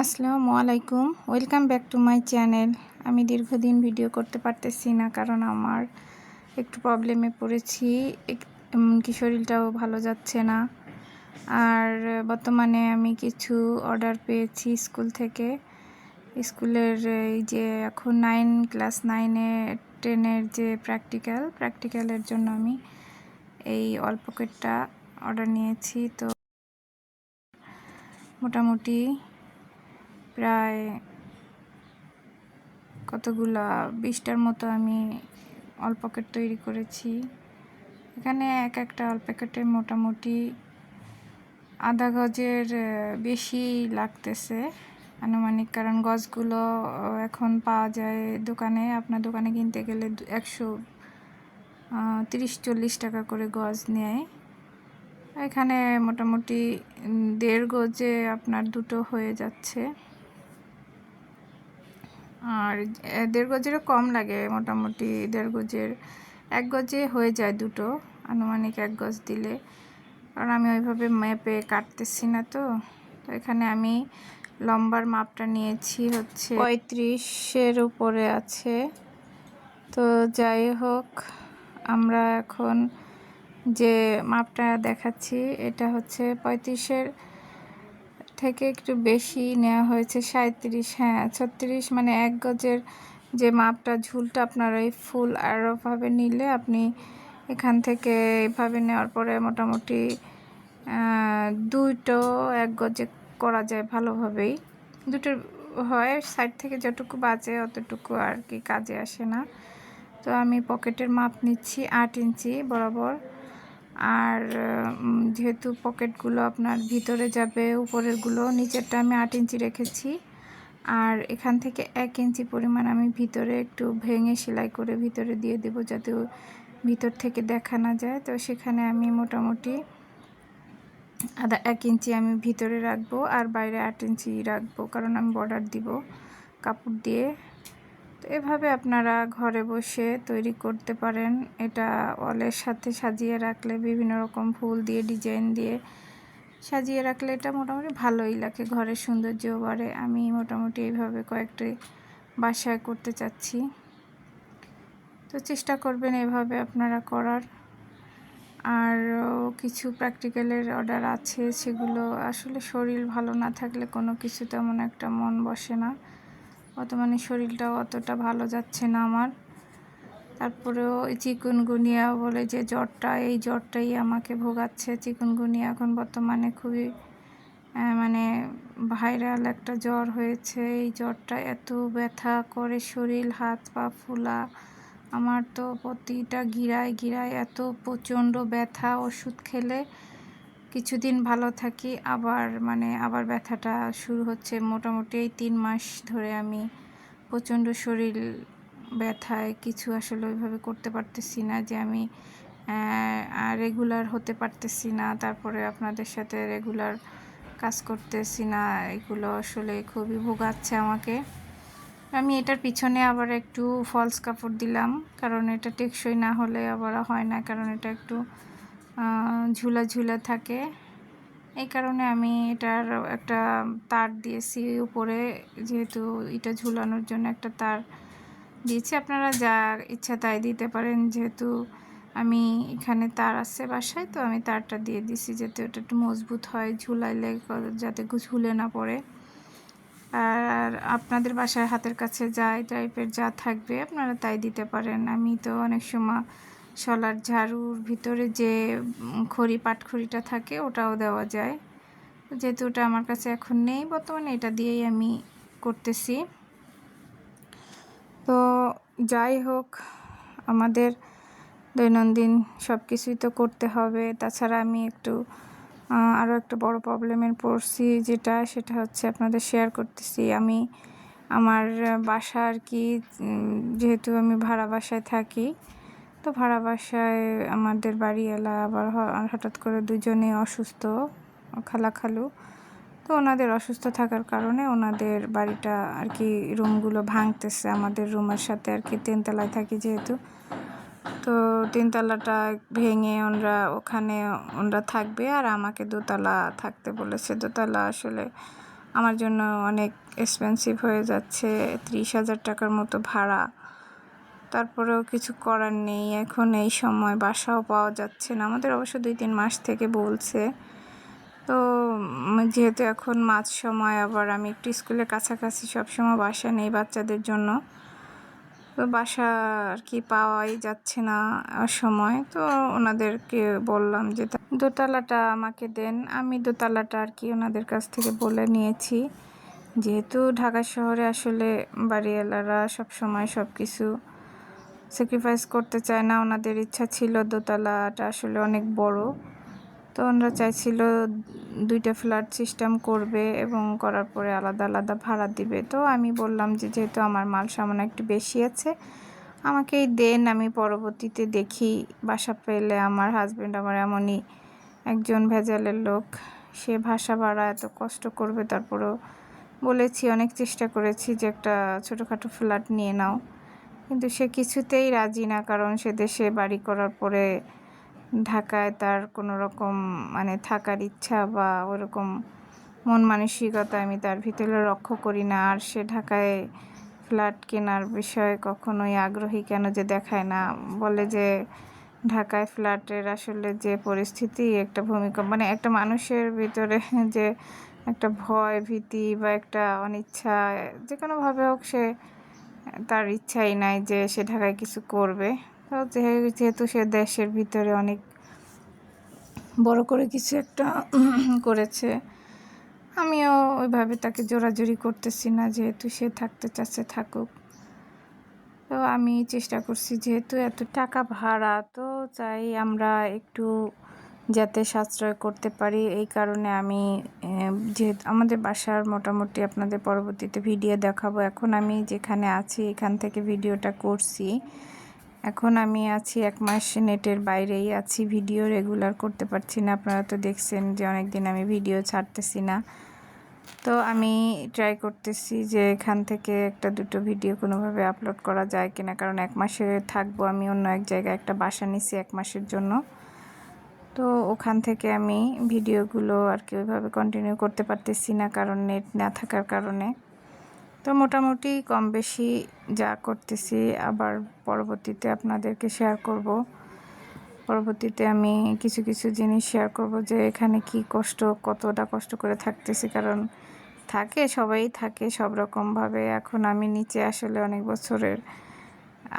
আসসালামু আলাইকুম। Welcome back to my channel আমি দীর্ঘদিন ভিডিও করতে পারতেছি না কারণ আমার একটু প্রবলেমে পড়েছি। এমনকি শরীরটাও ভালো যাচ্ছে না। আর বর্তমানে আমি কিছু অর্ডার পেয়েছি স্কুল থেকে। স্কুলের এই যে এখন নাইন ক্লাস নাইনে টেনের যে প্র্যাকটিক্যাল প্র্যাকটিক্যালের জন্য আমি এই অল্প কেটটা অর্ডার নিয়েছি। তো মোটামুটি প্রায় কতগুলা, বিশটার মতো আমি অল্প প্যাকেট তৈরি করেছি। এখানে এক একটা অল্প প্যাকেটে মোটামুটি আধা গজের বেশি লাগতেছে আনুমানিক, কারণ গজগুলো এখন পাওয়া যায় দোকানে। আপনার দোকানে কিনতে গেলে একশো তিরিশ, চল্লিশ টাকা করে গজ নেয়। এখানে মোটামুটি দেড় গজে আপনার দুটো হয়ে যাচ্ছে। আর দেড় গজেরও কম লাগে মোটামুটি, দেড় গজের, এক গজে হয়ে যায় দুটো, আনুমানিক এক গজ দিলে। কারণ আমি ওইভাবে ম্যাপে কাটতেছি না তো তো এখানে আমি লম্বার মাপটা নিয়েছি হচ্ছে পঁয়ত্রিশের উপরে আছে। তো যাই হোক, আমরা এখন যে মাপটা দেখাচ্ছি, এটা হচ্ছে পঁয়ত্রিশের থেকে একটু বেশি নেওয়া হয়েছে সাঁত্রিশ হ্যাঁ ছত্রিশ মানে এক গজের যে মাপটা, ঝুলটা আপনার ওই ফুল আরোভাবে নিলে আপনি এখান থেকে এভাবে নেওয়ার পরে মোটামুটি দুটো এক গজে করা যায় ভালোভাবেই। দুটো হয়, সাইড থেকে যতটুকু বাজে অতটুকু আর কি কাজে আসে না। তো আমি পকেটের মাপ নিচ্ছি আট ইঞ্চি বরাবর। আর যেহেতু পকেটগুলো আপনার ভিতরে যাবে, উপরেরগুলো, নিচেরটা আমি আট ইঞ্চি রেখেছি। আর এখান থেকে এক ইঞ্চি পরিমাণ আমি ভিতরে একটু ভেঙে সেলাই করে ভিতরে দিয়ে দেবো যাতে ভিতর থেকে দেখা না যায়। তো সেখানে আমি মোটামুটি আধা এক ইঞ্চি আমি ভিতরে রাখব আর বাইরে আট ইঞ্চি রাখব, কারণ আমি বর্ডার দিব কাপড় দিয়ে। এভাবে আপনারা ঘরে বসে তৈরি করতে পারেন। এটা ওয়ালের সাথে সাজিয়ে রাখলে, বিভিন্ন রকম ফুল দিয়ে, ডিজাইন দিয়ে সাজিয়ে রাখলে এটা মোটামুটি ভালোই লাগে। ঘরের সৌন্দর্যও বাড়ে। আমি মোটামুটি এইভাবে কয়েকটি বাসায় করতে চাচ্ছি। তো চেষ্টা করবেন এভাবে আপনারা করার। আর কিছু প্র্যাকটিক্যালের অর্ডার আছে, সেগুলো আসলে শরীর ভালো না থাকলে কোনো কিছু তেমন একটা মন বসে না। বর্তমানে শরীরটাও অতটা ভালো যাচ্ছে না আমার। তারপরেও চিকুনগুনিয়া বলে যে জ্বরটা, এই জ্বরটাই আমাকে ভোগাচ্ছে। চিকুনগুনিয়া এখন বর্তমানে খুবই মানে ভাইরাল একটা জ্বর হয়েছে। এই জ্বরটা এত ব্যথা করে শরীর, হাত পা ফুলা। আমার তো প্রতিটা গিরায় গিরায় এত প্রচণ্ড ব্যথা। ওষুধ খেলে কিছুদিন ভালো থাকি, আবার মানে আবার ব্যথাটা শুরু হচ্ছে। মোটামুটি এই তিন মাস ধরে আমি প্রচণ্ড শরীর ব্যথায় কিছু আসলে ওইভাবে করতে পারতেছি না যে আমি রেগুলার হতে পারতেছি না, তারপরে আপনাদের সাথে রেগুলার কাজ করতেছি না, এগুলো আসলে খুবই ভোগাচ্ছে আমাকে। আমি এটার পিছনে আবার একটু ফলস কাপড় দিলাম, কারণ এটা টেকসই না হলে আবার হয় না, কারণ এটা একটু ঝুলা ঝুলা থাকে। এই কারণে আমি এটার একটা তার দিয়েছি উপরে, যেহেতু এটা ঝুলানোর জন্য একটা তার দিয়েছি। আপনারা যা ইচ্ছা তাই দিতে পারেন, যেহেতু আমি এখানে তার আছে বাসায়, তো আমি তারটা দিয়ে দিছি যাতে ওটা একটু মজবুত হয়, ঝুলাইলে যাতে ঝুলে না পড়ে। আর আপনাদের বাসায় হাতের কাছে যা এই টাইপের যা থাকবে, আপনারা তাই দিতে পারেন। আমি তো অনেক সময় শলার ঝাড়ুর ভিতরে যে খড়ি, পাটখড়িটা থাকে, ওটাও দেওয়া যায়। যেহেতু ওটা আমার কাছে এখন নেই বর্তমানে, এটা দিয়েই আমি করতেছি। তো যাই হোক, আমাদের দৈনন্দিন সব কিছুই তো করতে হবে। তাছাড়া আমি একটু আরও একটা বড় প্রবলেমের পড়ছি, যেটা সেটা হচ্ছে আপনাদের শেয়ার করতেছি। আমি আমার বাসা আর কি যেহেতু আমি ভাড়া বাসায় থাকি তো ভাড়া বাসায় আমাদের বাড়িওয়ালা আবার হঠাৎ করে দুজনে অসুস্থ খালা খালু তো ওনাদের অসুস্থ থাকার কারণে ওনাদের বাড়িটা আর কি রুমগুলো ভাঙতেছে। আমাদের রুমের সাথে আর কি তিনতলায় থাকি যেহেতু। তো তিনতলাটা ভেঙে ওনরা, ওখানে ওনরা থাকবে আর আমাকে দোতলা থাকতে বলেছে। দোতলা আসলে আমার জন্য অনেক এক্সপেন্সিভ হয়ে যাচ্ছে। ত্রিশ হাজার টাকার মতো ভাড়া। তারপরেও কিছু করার নেই। এখন এই সময় বাসাও পাওয়া যাচ্ছে না। আমাদের অবশ্য দুই তিন মাস থেকে বলছে। তো যেহেতু এখন মাঝ সময়, আবার আমি একটু স্কুলের কাছাকাছি সবসময় বাসা নেই বাচ্চাদের জন্য। তো বাসা আর কি পাওয়াই যাচ্ছে না সময়। তো ওনাদেরকে বললাম যে দোতলাটা আমাকে দেন। আমি দোতলাটা আর কি ওনাদের কাছ থেকে বলে নিয়েছি। যেহেতু ঢাকা শহরে আসলে বাড়িওয়ালারা সব সময় সব কিছু স্যাক্রিফাইস করতে চায় না, ওনাদের ইচ্ছা ছিল দোতলাটা আসলে অনেক বড়। তো ওনারা চাইছিল দুইটা ফ্ল্যাট সিস্টেম করবে এবং করার পরে আলাদা আলাদা ভাড়া দিবে। তো আমি বললাম যে, যেহেতু আমার মাল সামান একটু বেশি আছে, আমাকেই দেন, আমি পরবর্তীতে দেখি, বাসা পেলে আমার হাজব্যান্ড আমার এমনই একজন ভেজালের লোক, সে ভাষা ভাড়া এত কষ্ট করবে, তারপরেও বলেছি, অনেক চেষ্টা করেছি যে একটা ছোটোখাটো ফ্ল্যাট নিয়ে নাও। কিন্তু সে কিছুতেই রাজি না, কারণ সে দেশে বাড়ি করার পরে ঢাকায় তার কোনো রকম মানে থাকার ইচ্ছা বা ওরকম মন মানসিকতা আমি তার ভিতরে লক্ষ্য করি না। আর সে ঢাকায় ফ্ল্যাট কেনার বিষয়ে কখনোই আগ্রহী কেন যে দেখায় না? বলে যে ঢাকায় ফ্ল্যাটের আসলে যে পরিস্থিতি, একটা ভূমিকা মানে একটা মানুষের ভিতরে যে একটা ভয়, ভীতি বা একটা অনিচ্ছা যে কোনোভাবে হোক সে তার ইচ্ছাই নাই যে সে ঢাকায় কিছু করবে। তো যেহেতু সে দেশের ভিতরে অনেক বড় করে কিছু একটা করেছে, আমিও ওইভাবে তাকে জোরাজুরি করতেছি না, যেহেতু সে থাকতে চাচ্ছে থাকুক। তো আমি চেষ্টা করছি, যেহেতু এত টাকা ভাড়া, তো চাই আমরা একটু যাতে সাশ্রয় করতে পারি। এই কারণে আমি যেহেতু আমাদের বাসার মোটামুটি আপনাদের পরবর্তীতে ভিডিও দেখাবো। এখন আমি যেখানে আছি, এখান থেকে ভিডিওটা করছি। এখন আমি আছি এক মাস নেটের বাইরেই আছি। ভিডিও রেগুলার করতে পারছি না। আপনারা তো দেখছেন যে অনেক দিন আমি ভিডিও ছাড়তেছি না। তো আমি ট্রাই করতেছি যে এখান থেকে একটা দুটো ভিডিও কোনোভাবে আপলোড করা যায় কিনা। কারণ এক মাসে থাকব আমি অন্য এক জায়গায় একটা বাসা নিছি এক মাসের জন্য। তো ওখান থেকে আমি ভিডিওগুলো আর কি ওইভাবে কন্টিনিউ করতে পারতেছি না কারণ নেট না থাকার কারণে। তো মোটামুটি কম বেশি যা করতেছি আবার পরবর্তীতে আপনাদেরকে শেয়ার করব। পরবর্তীতে আমি কিছু কিছু জিনিস শেয়ার করব যে এখানে কি কষ্ট, কতটা কষ্ট করে থাকতেছি। কারণ থাকে, সবাই থাকে সব রকমভাবে। এখন আমি নিচে আসলে অনেক বছরের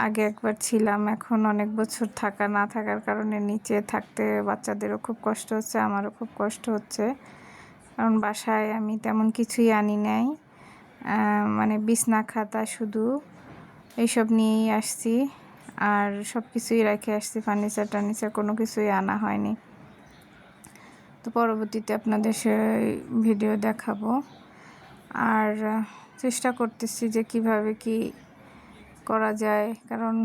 আগে একবার ছিলাম, এখন অনেক বছর থাকা না থাকার কারণে নিচে থাকতে বাচ্চাদেরও খুব কষ্ট হচ্ছে, আমারও খুব কষ্ট হচ্ছে। কারণ বাসায় আমি তেমন কিছুই আনি নাই। মানে বিছনা, খাতা শুধু এইসব নিয়েই আসছি। আর সব কিছুই রেখে আসছি, ফার্নিচার টার্নিচার কোনো কিছুই আনা হয়নি। তো পরবর্তীতে আপনাদের সে ভিডিও দেখাবো। আর চেষ্টা করতেছি যে কীভাবে কি করা যায়। কারণ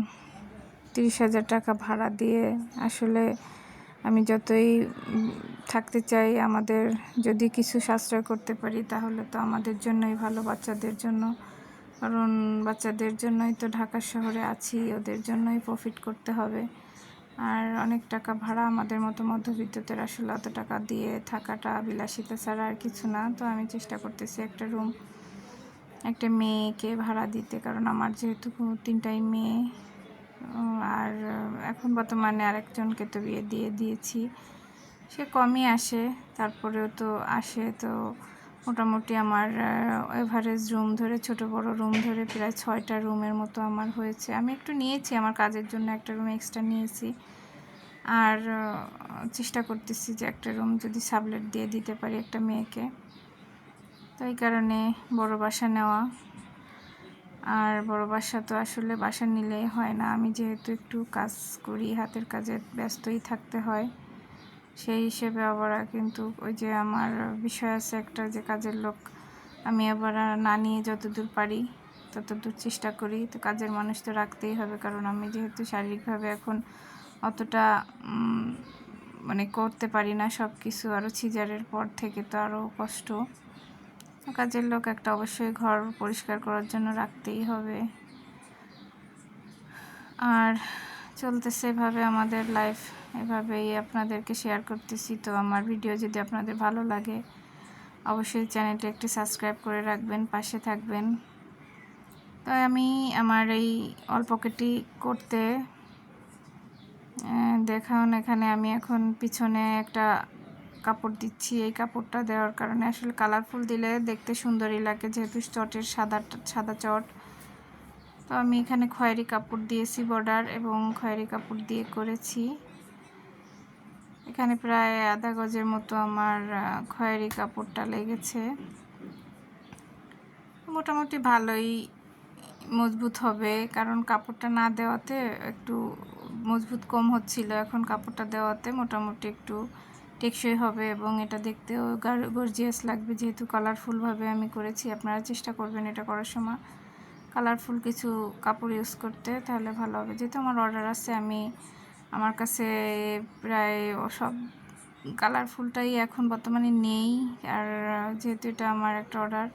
তিরিশ হাজার টাকা ভাড়া দিয়ে আসলে আমি যতই থাকতে চাই, আমাদের যদি কিছু সাশ্রয় করতে পারি, তাহলে তো আমাদের জন্যই ভালো বাচ্চাদের জন্য। কারণ বাচ্চাদের জন্যই তো ঢাকা শহরে আছি, ওদের জন্যই প্রফিট করতে হবে। আর অনেক টাকা ভাড়া আমাদের মতো মধ্যবিত্তদের আসলে অত টাকা দিয়ে থাকাটা বিলাসিতা ছাড়া আর কিছু না। তো আমি চেষ্টা করতেছি একটা রুম একটা মেয়েকে ভাড়া দিতে, কারণ আমার যেহেতু তিনটাই মেয়ে আর এখন বর্তমানে আরেকজনকে তো বিয়ে দিয়ে দিয়েছি। সে কমই আসে, তারপরেও তো আসে, তো মোটামুটি আমার এভারেজ রুম ধরে, ছোট বড় রুম ধরে প্রায় ছয়টা রুমের মতো আমার হয়েছে। আমি একটু নিয়েছি, আমার কাজের জন্য একটা রুম এক্সট্রা নিয়েছি। আর চেষ্টা করতেছি যে একটা রুম যদি সাবলেট দিয়ে দিতে পারি একটা মেয়েকে। তো এই কারণে বড় বাসা নেওয়া। আর বড় বাসা তো আসলে বাসা নিলেই হয় না। আমি যেহেতু একটু কাজ করি, হাতের কাজে ব্যস্তই থাকতে হয়, সেই হিসেবে আবার কিন্তু ওই যে আমার বিষয় আছে একটা যে কাজের লোক, আমি আবার না নিয়ে যতদূর পারি, ততদূর চেষ্টা করি। তো কাজের মানুষ তো রাখতেই হবে, কারণ আমি যেহেতু শারীরিকভাবে এখন অতটা মানে করতে পারি না সব কিছু আরও সিজারের পর থেকে তো আরও কষ্ট। কাজের লোক একটা অবশ্যই ঘর পরিষ্কার করার জন্য রাখতেই হবে। আর চলতেছে এভাবে আমাদের লাইফ এভাবেই আপনাদেরকে শেয়ার করতেছি। তো আমার ভিডিও যদি আপনাদের ভালো লাগে, অবশ্যই চ্যানেলটি একটি সাবস্ক্রাইব করে রাখবেন, পাশে থাকবেন। তো আমি আমার এই অল্পকেটি করতে দেখান এখানে আমি এখন পিছনে একটা কাপড় দিচ্ছি, এই কাপড়টা দেওয়ার কারণে আসলে কালারফুল দিলে দেখতে সুন্দরই লাগে যেহেতু চটের সাদা সাদা চট। তো আমি এখানে খয়েরি কাপড় দিয়েছি বর্ডার এবং খয়েরি কাপড় দিয়ে করেছি। এখানে প্রায় আধা গজের মতো আমার খয়েরি কাপড়টা লেগেছে। মোটামুটি ভালোই মজবুত হবে, কারণ কাপড়টা না দেওয়াতে একটু মজবুত কম হচ্ছিল, এখন কাপড়টা দেওয়াতে মোটামুটি একটু টেকসই হবে এবং এটা দেখতেও গর্জিয়াস লাগবে। যেহেতু কালারফুলভাবে আমি করেছি, আপনারা চেষ্টা করবেন এটা করার সময়। কালারফুল কিছু কাপড় ইউজ করতে, তাহলে ভালো হবে। যেহেতু আমার অর্ডার আছে, আমি আমার কাছে প্রায় সব কালারফুলটাই এখন বর্তমানে নেই। আর যেহেতু এটা আমার একটা অর্ডার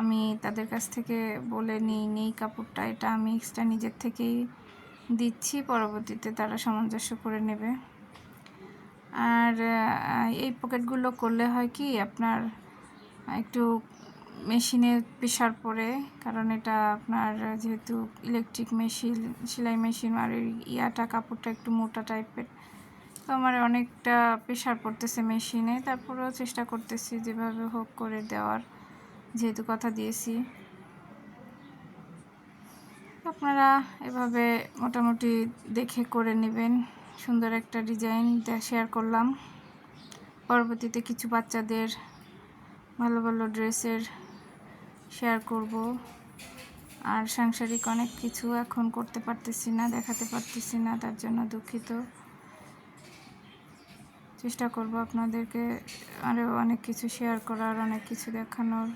আমি তাদের কাছ থেকে বলে নিই, নেই কাপড়টা, এটা আমি এক্সট্রা নিজের থেকেই দিচ্ছি। পরবর্তীতে তারা সামঞ্জস্য করে নেবে। আর এই পকেটগুলো করলে হয় কি আপনার একটু মেশিনে প্রেশার পড়ে কারণ এটা আপনার যেহেতু ইলেকট্রিক মেশিন সেলাই মেশিন আর ইয়াটা কাপড়টা একটু মোটা টাইপের তো আমার অনেকটা প্রেশার পড়তেছে মেশিনে, তারপরেও চেষ্টা করতেছি যেভাবে হোক করে দেওয়ার, যেহেতু কথা দিয়েছি। আপনারা এভাবে মোটামুটি দেখে করে নেবেন। সুন্দর একটা ডিজাইন শেয়ার করলাম। পরবর্তীতে কিছু বাচ্চাদের ভালো ভালো ড্রেসের শেয়ার করব। আর সাংসারিক অনেক কিছু এখন করতে পারতেছি না, দেখাতে পারতেছি না, তার জন্য দুঃখিত। চেষ্টা করব আপনাদেরকে আরও অনেক কিছু শেয়ার করার, অনেক কিছু দেখানোর।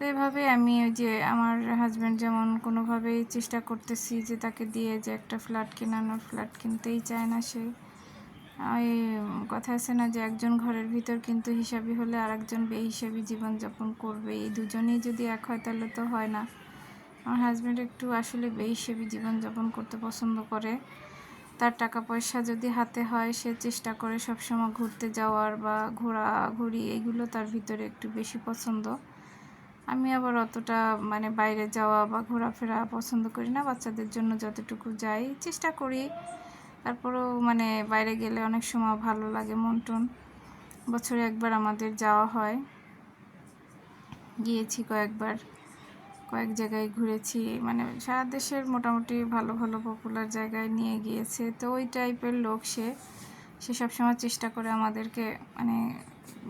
তো এভাবে আমি ওই যে আমার হাজব্যান্ড যেমন কোনোভাবেই চেষ্টা করতেছি যে তাকে দিয়ে যে একটা ফ্ল্যাট কেনানোর ফ্ল্যাট কিনতেই চায় না সে। ওই কথা আছে না যে একজন ঘরের ভিতর কিন্তু হিসাবই হলে আর একজন বেহিসাবি জীবনযাপন করবে। এই দুজনেই যদি এক হয় তাহলে তো হয় না। আমার হাজব্যান্ড একটু আসলে বেহিসাবি জীবনযাপন করতে পছন্দ করে। তার টাকা পয়সা যদি হাতে হয়, সে চেষ্টা করে সবসময় ঘুরতে যাওয়ার বা ঘোরাঘুরি, এগুলো তার ভিতরে একটু বেশি পছন্দ। আমি আবার অতটা মানে বাইরে যাওয়া বা ঘোরাফেরা পছন্দ করি না, বাচ্চাদের জন্য যতটুকু যাই চেষ্টা করি। তারপরেও মানে বাইরে গেলে অনেক সময় ভালো লাগে, মন টন। বছরে একবার আমাদের যাওয়া হয়। গিয়েছি কয়েকবার, কয়েক জায়গায় ঘুরেছি। মানে সারা দেশের মোটামুটি ভালো ভালো পপুলার জায়গায় নিয়ে গিয়েছে। তো ওই টাইপের লোক সে সে সবসময় চেষ্টা করে আমাদেরকে মানে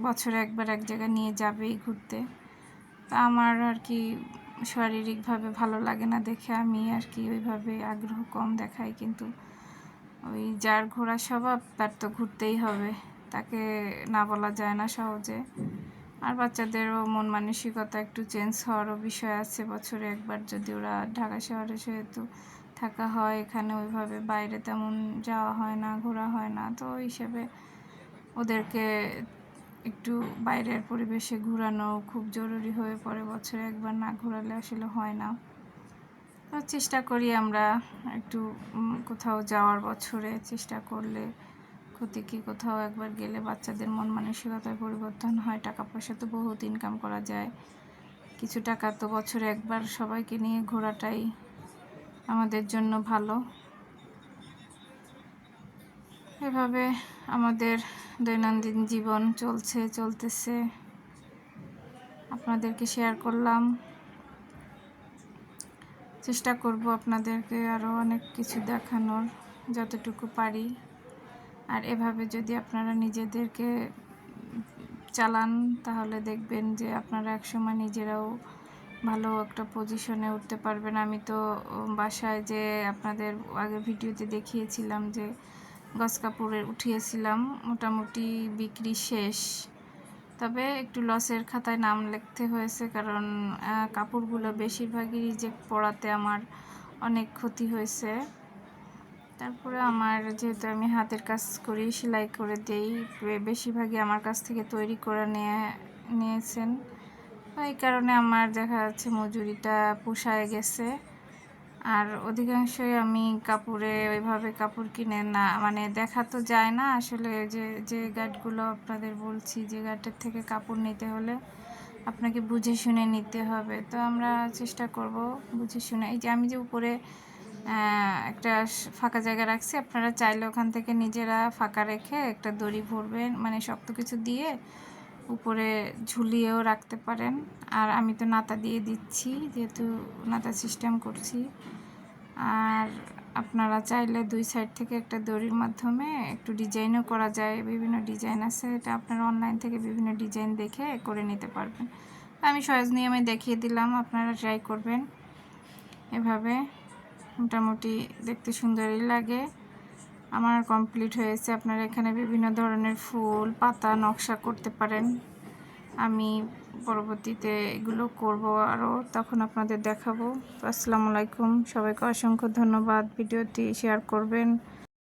বছরে একবার এক জায়গায় নিয়ে যাবেই ঘুরতে। তা আমার আর কি শারীরিকভাবে ভালো লাগে না দেখে। আমি আর কি ওইভাবে আগ্রহ কম দেখাই, কিন্তু ওই যার ঘোরা স্বভাব তার তো ঘুরতেই হবে। তাকে না বলা যায় না সহজে। আর বাচ্চাদেরও মন মানসিকতা একটু চেঞ্জ হওয়ারও বিষয় আছে। বছরে একবার যদি ওরা ঢাকা শহরে সেহেতু থাকা হয়, এখানে ওইভাবে বাইরে তেমন যাওয়া হয় না, ঘোরা হয় না, তো হিসেবে ওদেরকে একটু বাইরের পরিবেশে ঘোরানো খুব জরুরি হয়ে পড়ে। বছরে একবার না ঘোরালে আসলে হয় না। চেষ্টা করি আমরা একটু কোথাও যাওয়ার বছরে চেষ্টা করলে ক্ষতি কি কোথাও একবার গেলে বাচ্চাদের মন মানসিকতার পরিবর্তন হয় টাকা পয়সা তো বহুত ইনকাম করা যায়। কিছু টাকা তো বছরে একবার সবাইকে নিয়ে ঘোরাটাই আমাদের জন্য ভালো। এভাবে আমাদের দৈনন্দিন জীবন চলছে, চলতেছে। আপনাদেরকে শেয়ার করলাম। চেষ্টা করব আপনাদেরকে আরও অনেক কিছু দেখানোর, যতটুকু পারি। আর এভাবে যদি আপনারা নিজেদেরকে চালান, তাহলে দেখবেন যে আপনারা একসময় নিজেরাও ভালো একটা পজিশনে উঠতে পারবেন। আমি তো বাসায় যে আপনাদের আগের ভিডিওতে দেখিয়েছিলাম যে গস কাপড়ের উঠিয়েছিলাম, মোটামুটি বিক্রি শেষ। তবে একটু লসের খাতায় নাম লিখতে হয়েছে কারণ কাপড়গুলো বেশিরভাগই রিজেক্ট পড়াতে আমার অনেক ক্ষতি হয়েছে। তারপরে আমার যেহেতু আমি হাতের কাজ করি, সেলাই করে দেই বেশিরভাগই আমার কাছ থেকে তৈরি করে নিয়ে, নিয়েছেন। এই কারণে আমার দেখা যাচ্ছে মজুরিটা পোষায় গেছে। আর অধিকাংশই আমি কাপড়ে ওইভাবে কাপড় কিনে না মানে দেখা তো যায় না আসলে যে যে গার্ডগুলো আপনাদের বলছি, যে গার্ডের থেকে কাপড় নিতে হলে আপনাকে বুঝে শুনে নিতে হবে। তো আমরা চেষ্টা করব বুঝে শুনে। এই যে আমি যে উপরে একটা ফাঁকা জায়গা রাখছি, আপনারা চাইলে ওখান থেকে নিজেরা ফাঁকা রেখে একটা দড়ি ভরবেন মানে শক্ত কিছু দিয়ে উপরে ঝুলিয়েও রাখতে পারেন। আর আমি তো নাতা দিয়ে দিচ্ছি, যেহেতু নাতা সিস্টেম করছি। আর আপনারা চাইলে দুই সাইড থেকে একটা দড়ির মাধ্যমে একটু ডিজাইনও করা যায়। বিভিন্ন ডিজাইন আছে, এটা আপনারা অনলাইন থেকে বিভিন্ন ডিজাইন দেখে করে নিতে পারবেন। আমি সহজ নিয়মে দেখিয়ে দিলাম, আপনারা ট্রাই করবেন। এভাবে মোটামুটি দেখতে সুন্দরই লাগে। আমার কমপ্লিট হয়েছে। আপনারা এখানে বিভিন্ন ধরনের ফুল, পাতা নকশা করতে পারেন। আমি পরবর্তীতে এগুলো করব আরও, তখন আপনাদের দেখাবো। আসসালামু আলাইকুম। সবাইকে অসংখ্য ধন্যবাদ। ভিডিওটি শেয়ার করবেন।